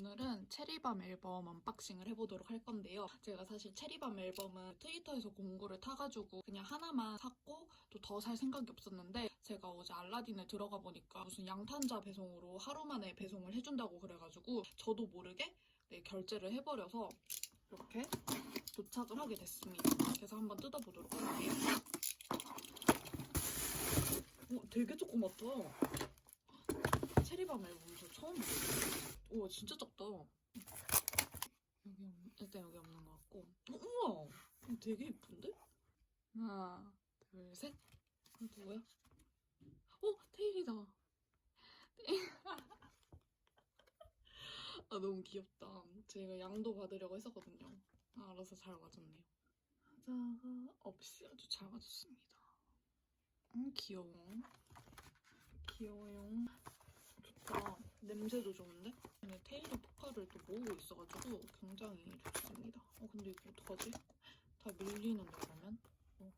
오늘은 체리밤 앨범 언박싱을 해보도록 할 건데요. 제가 사실 체리밤 앨범은 트위터에서 공구를 타가지고 그냥 하나만 샀고 또 더 살 생각이 없었는데 제가 어제 알라딘에 들어가 보니까 무슨 양탄자 배송으로 하루 만에 배송을 해준다고 그래가지고 저도 모르게 네, 결제를 해버려서 이렇게 도착을 하게 됐습니다. 그래서 한번 뜯어보도록 할게요. 오, 되게 조그맣다. 체리밤 앨범 저 처음 봤어요. 우와 진짜 작다. 여기 없, 일단 여기 없는 것 같고. 어, 우와 되게 예쁜데? 하나 둘 셋. 이거 누구야? 어 테일이다. 테일. 아 너무 귀엽다. 제가 양도 받으려고 했었거든요. 아, 알아서 잘 맞았네요. 하자가 없이 아주 잘 맞았습니다. 음 귀여워. 귀여워요. 좋다. 냄새도 좋은데? 근데 테일이 포카를 또 모으고 있어가지고 굉장히 좋습니다. 어 근데 이거 어떡하지? 다 밀리는데 그러면? 어.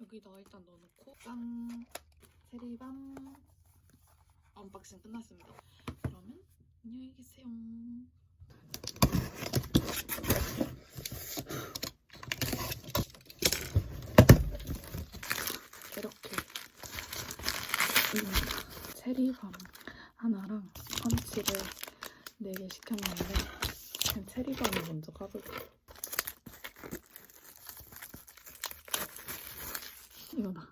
여기다가 일단 넣어놓고 짠! 체리밤 언박싱 끝났습니다. 그러면 안녕히 계세요. 이렇게 입니다. 체리밤 하나랑 펀치를 4개 시켰는데 그냥 체리밤을 먼저 까볼게요. 이거다.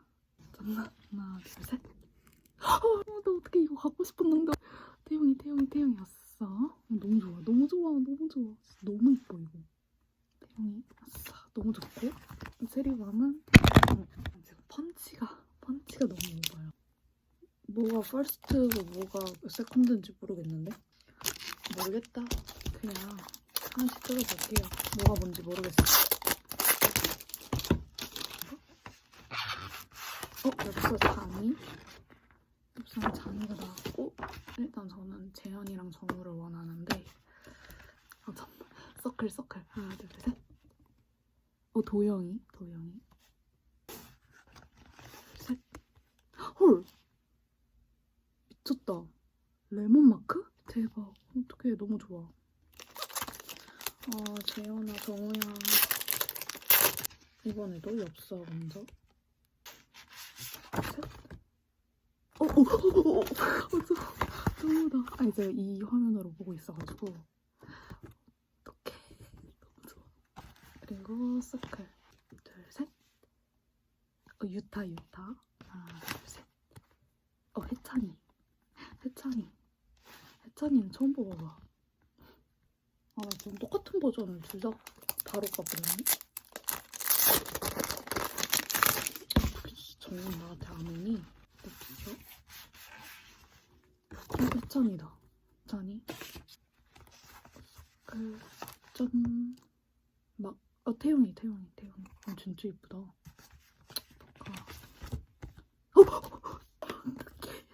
잠깐 하나 둘 셋. 어, 나 어떻게 이거 갖고 싶었는데 태용이 태용이 태용이 왔어. 너무 좋아 너무 좋아 너무 좋아 너무 이뻐 이거. 태용이 왔어 너무 좋고 체리밤은 어, 지금 펀치가 펀치가 너무. 뭐가 퍼스트고 뭐가 세컨드인지 모르겠는데? 모르겠다. 그냥 하나씩 뜯어볼게요. 뭐가 뭔지 모르겠어 어? 엽서 잔이? 엽서는 잔이가 나왔고 일단 저는 재현이랑 정우를 원하는데 아 잠깐 서클 서클. 하나 둘셋어 도영이? 도영이 셋헐 미쳤다. 레몬 마크? 대박. 어떡해. 너무 좋아. 아, 재현아, 정우야. 이번에도 엽서 먼저. 셋. 어, 어, 어, 어, 어, 어, 저, 정우다. 아, 이제 이 화면으로 보고 있어가지고. 어떡해. 너무 좋아. 그리고 서클. 둘, 셋. 어, 유타, 유타. 하나, 둘, 셋. 어, 해찬이. 해찬이. 해찬이는 처음 뽑아봐. 아, 나 지금 똑같은 버전을 둘 다 바로 까버렸네? 정말 나한테 안 오니? 어떡해? 어, 해찬이다. 해찬이. 그, 짠. 막, 어, 태용이, 태용이, 태용이. 아, 진짜 이쁘다. 포카. 어, 어떡해.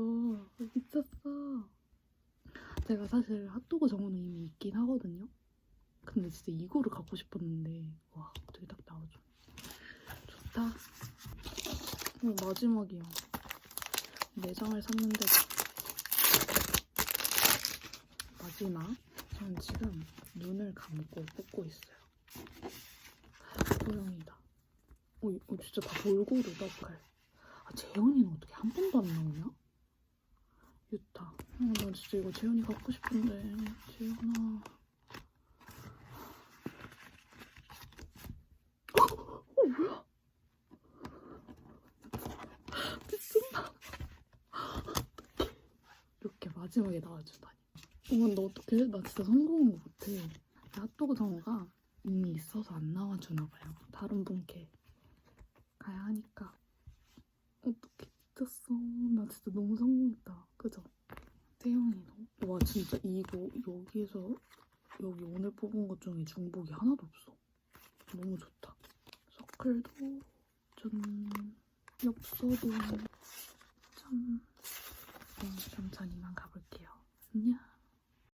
미쳤어. 미쳤어. 제가 사실 핫도그 정원은 이미 있긴 하거든요. 근데 진짜 이거를 갖고 싶었는데 와 어떻게 딱 나오죠. 좋다. 어, 마지막이야. 내장을 샀는데 마지막. 저는 지금 눈을 감고 뽑고 있어요. 어, 이- 어 진짜 다 골고루다 칼. 아 재현이는 어떻게 한 번도 안 나오냐? 유타. 어, 나 진짜 이거 재현이 갖고 싶은데 재현아. 어, 뭐야? 미친다. 이렇게 마지막에 나와주다니. 어머, 너 어떡해? 나 진짜 성공한 것 같아. 핫도그 정어가 이미 있어서 안 나와주나 봐요. 다른 분께 가야 하니까. 어떻게 미쳤어. 나 진짜 너무 성공했다. 그죠? 태영이도. 와, 진짜 이거 여기에서 여기 오늘 뽑은 것 중에 중복이 하나도 없어. 너무 좋다. 서클도 좀 엽서도 참 네, 천천히만 가볼게요. 안녕.